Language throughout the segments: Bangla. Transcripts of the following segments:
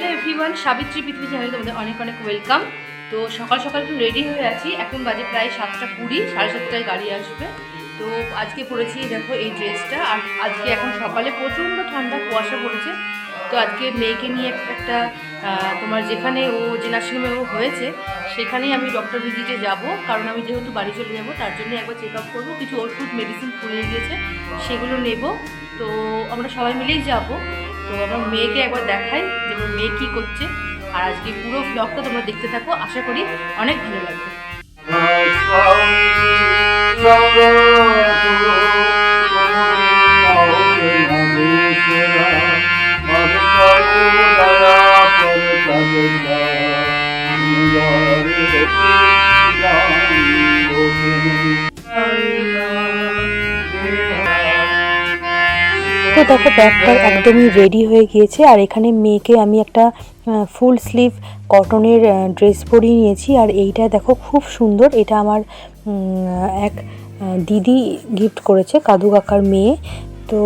হ্যালো এভরিওয়ান সাবিত্রী পৃথিবী চ্যানেলে তোমাদের অনেক অনেক ওয়েলকাম তো সকাল সকাল একটু রেডি হয়ে আছি। এখন বাজে প্রায় সাতটা কুড়ি, সাড়ে সাতটায় গাড়ি আসবে। তো আজকে পরেছি দেখো এই ড্রেসটা আর আজকে এখন সকালে প্রচণ্ড ঠান্ডা, কুয়াশা পড়েছে। তো আজকে মেয়েকে নিয়ে একটা তোমার যেখানে ও যে নার্সিংহোমে ও হয়েছে, সেখানেই আমি ডক্টর ভিজিটে যাব। কারণ আমি যেহেতু বাড়ি চলে যাব, তার জন্য একবার চেক আপ করব। কিছু ওষুধ মেডিসিন ফুরিয়ে গিয়েছে সেগুলো নেব। তো আমরা সবাই মিলেই যাব। তো আমার মেয়েকে একবার দেখাই যে আমার মেয়ে কী করছে। আর আজকে পুরো ব্লগটা তোমরা দেখতে থাকো, আশা করি অনেক ভালো লাগবে। দেখো ব্যাগটা একদমই রেডি হয়ে গিয়েছে। আর এখানে মেয়েকে আমি একটা ফুল স্লিভ কটনের ড্রেস পরিয়ে নিয়েছি। আর এইটা দেখো খুব সুন্দর। এটা আমার এক দিদি গিফট করেছে, কাদু কাকার মেয়ে। তো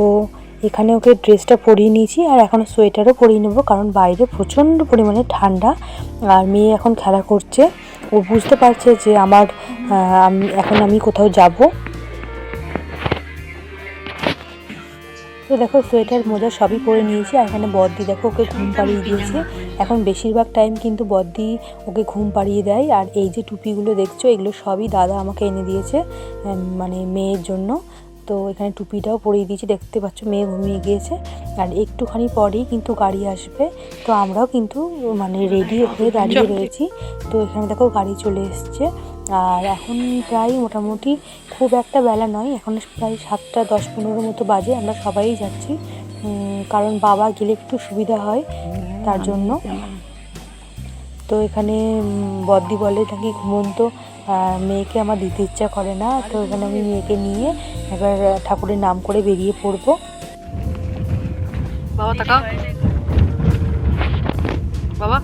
এখানে ওকে ড্রেসটা পরিয়ে নিয়েছি। আর এখন সোয়েটারও পরিয়ে নেব, কারণ বাইরে প্রচণ্ড পরিমাণে ঠান্ডা। আর মেয়ে এখন খেলা করছে। ও বুঝতে পারছে যে আমার এখন আমি কোথাও যাব। তো দেখো সোয়েটার মোজা সবই পরে নিয়েছি আর এখানে বদ্দি দেখো ওকে ঘুম পাড়িয়ে দিয়েছে। এখন বেশিরভাগ টাইম কিন্তু বদ্দি ওকে ঘুম পাড়িয়ে দেয় আর এই যে টুপিগুলো দেখছ এগুলো সবই দাদা আমাকে এনে দিয়েছে মানে মেয়ের জন্য। তো এখানে টুপিটাও পরিয়ে দিয়েছি দেখতে পাচ্ছ মেয়ে ঘুমিয়ে গিয়েছে। আর একটুখানি পরেই কিন্তু গাড়ি আসবে তো আমরাও কিন্তু মানে রেডি হয়ে দাঁড়িয়ে রয়েছি। তো এখানে দেখো গাড়ি চলে এসছে আর এখন প্রায় মোটামুটি খুব একটা বেলা নয় এখন প্রায় সাতটা দশ পনেরো মতো বাজে আমরা সবাই যাচ্ছি। কারণ বাবা গেলে একটু সুবিধা হয় তার জন্য। তো এখানে বদ্দি বলে নাকি ঘুমন্ত মেয়েকে আমার দিতে ইচ্ছা করে না তো এখানে আমি মেয়েকে নিয়ে একবার ঠাকুরের নাম করে বেরিয়ে পড়ব। বাবা বাবা।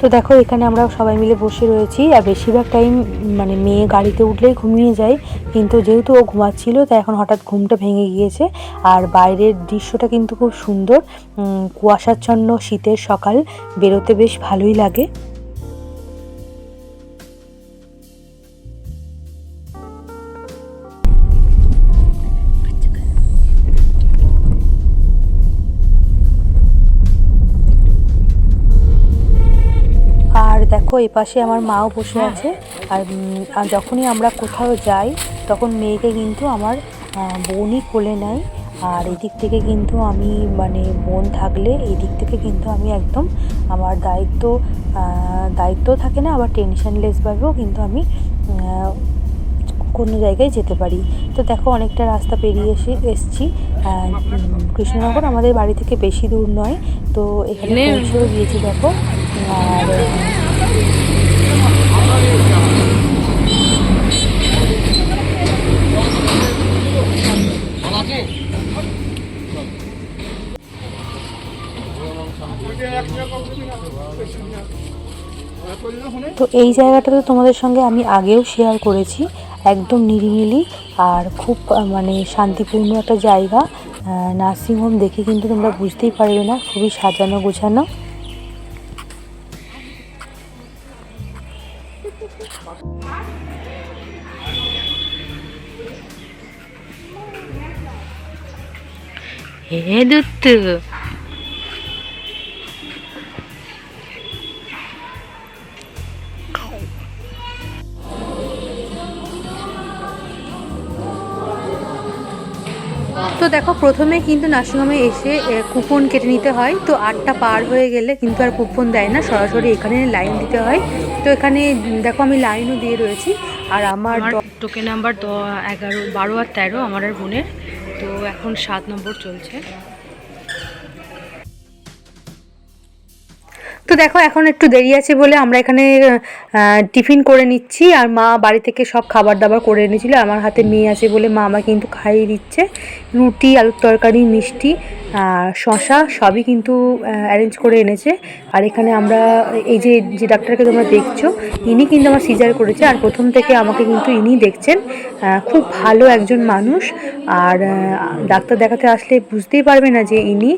তো দেখো, এখানে আমরা সবাই মিলে বসে রয়েছি। আর বেশিরভাগ টাইম মানে মেয়ে গাড়িতে উঠলেই ঘুমিয়ে যায়। কিন্তু যেহেতু ও ঘুমাচ্ছিল, তাই এখন হঠাৎ ঘুমটা ভেঙে গিয়েছে। আর বাইরের দৃশ্যটা কিন্তু খুব সুন্দর। কুয়াশাচ্ছন্ন শীতের সকাল। বেরোতে বেশ ভালোই লাগে। দেখো এই পাশে আমার মাও বসে আছে। আর যখনই আমরা কোথাও যাই তখন মেয়েকে কিন্তু আমার বোনই কোলে নেয়। আর এদিক থেকে কিন্তু আমি মানে বোন থাকলে এই দিক থেকে কিন্তু আমি একদম আমার দায়িত্ব দায়িত্ব থাকে না আবার টেনশনলেসভাবেও কিন্তু আমি কোনো জায়গায় যেতে পারি। তো দেখো অনেকটা রাস্তা পেরিয়ে এসে এসছি। কৃষ্ণনগর আমাদের বাড়ি থেকে বেশি দূর নয়। তো এখানে এখানে- পৌঁছেও গিয়েছি দেখো। আর তো এই জায়গাটা তো তোমাদের সঙ্গে আমি আগেও শেয়ার করেছি। একদম নিরিবিলি আর খুব মানে শান্তিপূর্ণ একটা জায়গা। নার্সিংহোম দেখে কিন্তু তোমরা বুঝতেই পারবে না, খুবই সাজানো গোছানো। হে দুত্তু তো দেখো প্রথমে কিন্তু নার্সিংহোমে এসে কুপন কেটে নিতে হয়। তো আটটা পার হয়ে গেলে কিন্তু আর কুপন দেয় না সরাসরি এখানে লাইন দিতে হয়। তো এখানে দেখো আমি লাইনও দিয়ে রয়েছি। আর আমার টোকেন নাম্বার এগারো বারো আর তেরো আমার আর বোনের। তো এখন সাত নম্বর চলছে। তো দেখো, এখন একটু দেরি আছে বলে আমরা এখানে টিফিন করে নিচ্ছি। আর মা বাড়ি থেকে সব খাবার দাবার করে এনেছিল। আমার হাতে মেয়ে আছে বলে মা আমাকে কিন্তু খাইয়ে দিচ্ছে। রুটি, আলুর তরকারি, মিষ্টি শশা সবই কিন্তু অ্যারেঞ্জ করে এনেছে। আর এখানে আমরা, এই যে যে ডাক্তারকে তোমরা দেখছ, ইনি কিন্তু আমার সিজার করেছে। আর প্রথম থেকে আমাকে কিন্তু ইনি দেখছেন। খুব ভালো একজন মানুষ। আর ডাক্তার দেখাতে আসলে বুঝতেই পারবে না যে ইনি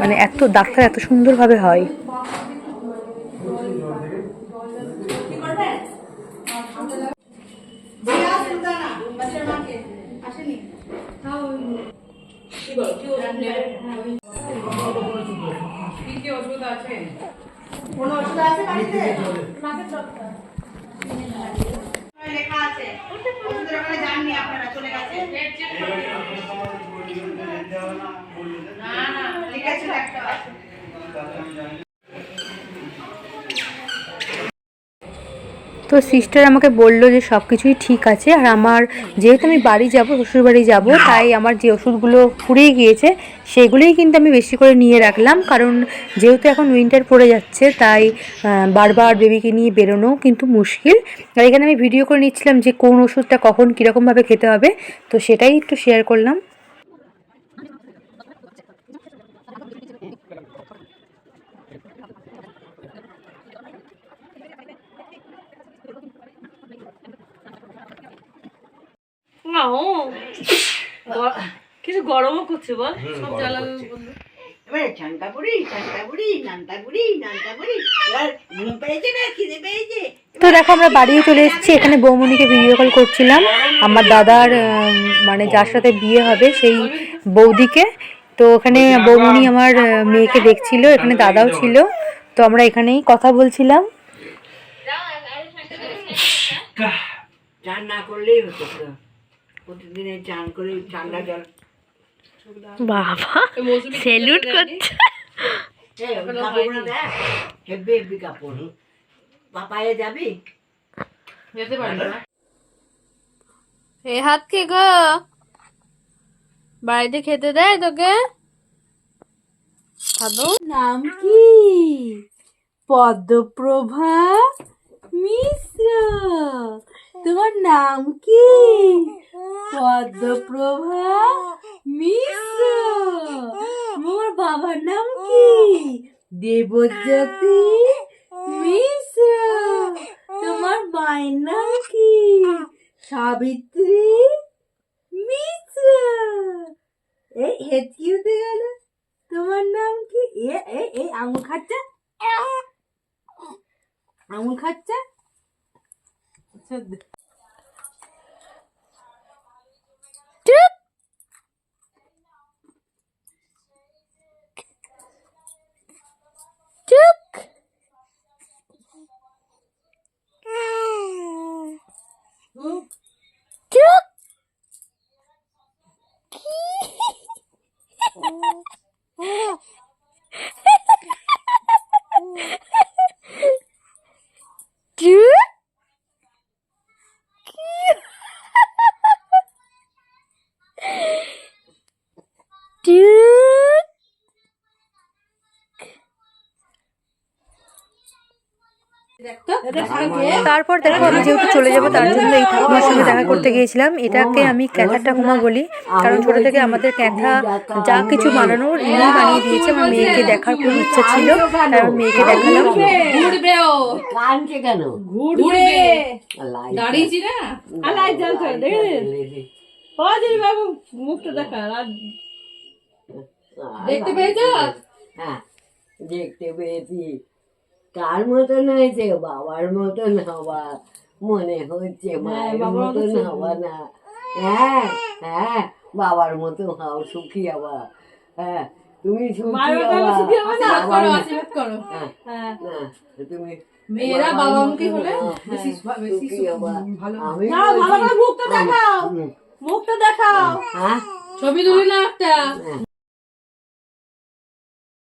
মানে এত, ডাক্তার এত সুন্দরভাবে হয়। লেখা আছে। ওষুধের ওখানে যাননি আপনারা চলে গেছে। না না ঠিক আছে একটা তো সিস্টার আমাকে বলল যে সব কিছুই ঠিক আছে, আর আমার যেহেতু আমি বাড়ি যাব শ্বশুর বাড়ি যাব, তাই আমার যে ওষুধগুলো ফুরিয়ে গিয়েছে, সেগুলোই কিন্তু আমি বেশি করে নিয়ে রাখলাম। কারণ যেহেতু এখন উইন্টার পড়ে যাচ্ছে, তাই বারবার বেবিকে নিয়ে বেরোনো কিন্তু মুশকিল। আর এখানে আমি ভিডিও করে নিচ্ছিলাম যে কোন ওষুধটা কখন কীরকমভাবে খেতে হবে, তো সেটাই একটু শেয়ার করলাম। কিছু গরমও করছে বল। সব জ্বালানো বন্ধু। এবারে চান্তা বুড়ি চান্তা বুড়ি নান্তা বুড়ি নান্তা বুড়ি এবার ঘুম পেয়েছে না খিদে পেয়েছে। তো দেখো আমরা বাড়িও চলে এসেছি। এখানে বৌমনিকে ভিডিও কল করছিলাম। আমার দাদার মানে যার সাথে বিয়ে হবে সেই বৌদিকে। তো ওখানে বৌমনি আমার মেয়েকে দেখছিল এখানে দাদাও ছিল। তো আমরা এখানেই কথা বলছিলাম। করলেই হতো। তো প্রতিদিনে চান করে ঠান্ডা জল। বাবা স্যালুট করছে। এই, ওই কাপড়গুলো দেখ হেব্বি হেব্বি কাপড়। পাপায়ে যাবি? যেতে পারি এ হাত কে গো? বাড়িতে খেতে দেয় তোকে? খাব নাম কি? পদ্মপ্রভা মিশ্র। তোমার নাম কি? পদ্মপ্রভা মিশ্র। তোমার বাবার নাম কি? দেবজ্যোতি মিশ্র। তোমার মায়ের নাম কি? সাবিত্রী মিশ্র। এই হেঁচকি উঠে গেল? তোমার নাম কি? এ এই আঙুল খাচ্ছে আঙুল খাচ্ছে to তারপর দেখো আমি যেহেতু চলে যাব তার জন্য এই ঠাকুমার সঙ্গে দেখা করতে গিয়েছিলাম। এটাকে আমি ক্যাথা ঠাকুমা বলি কারণ ছোট থেকে আমাদের ক্যাথা যা কিছু বানানোর ইনি বানিয়ে দিয়েছে আমার মেয়েকে দেখার খুব ইচ্ছা ছিল আমার মেয়েকে দেখালাম। কেন? ঘুরবে। দাঁড়িয়েছি না? বাবু মুখটা দেখা দেখতে পেয়েছ? হ্যাঁ দেখতে পেয়েছি। কার মতন হয়েছে বাবার মতন হওয়া মনে হচ্ছে মায়ের মতন হওয়া না। হ্যাঁ হ্যাঁ বাবার মতো হও সুখী হওয়া। হ্যাঁ তুমি সুখী আশীর্বাদ করো। হ্যাঁ, তুমি মেয়েরা হলে হ্যাঁ। ভালো মুখটা দেখাও। মুখটা দেখাও। হ্যাঁ। ছবি তুলি না একটা? হ্যাঁ।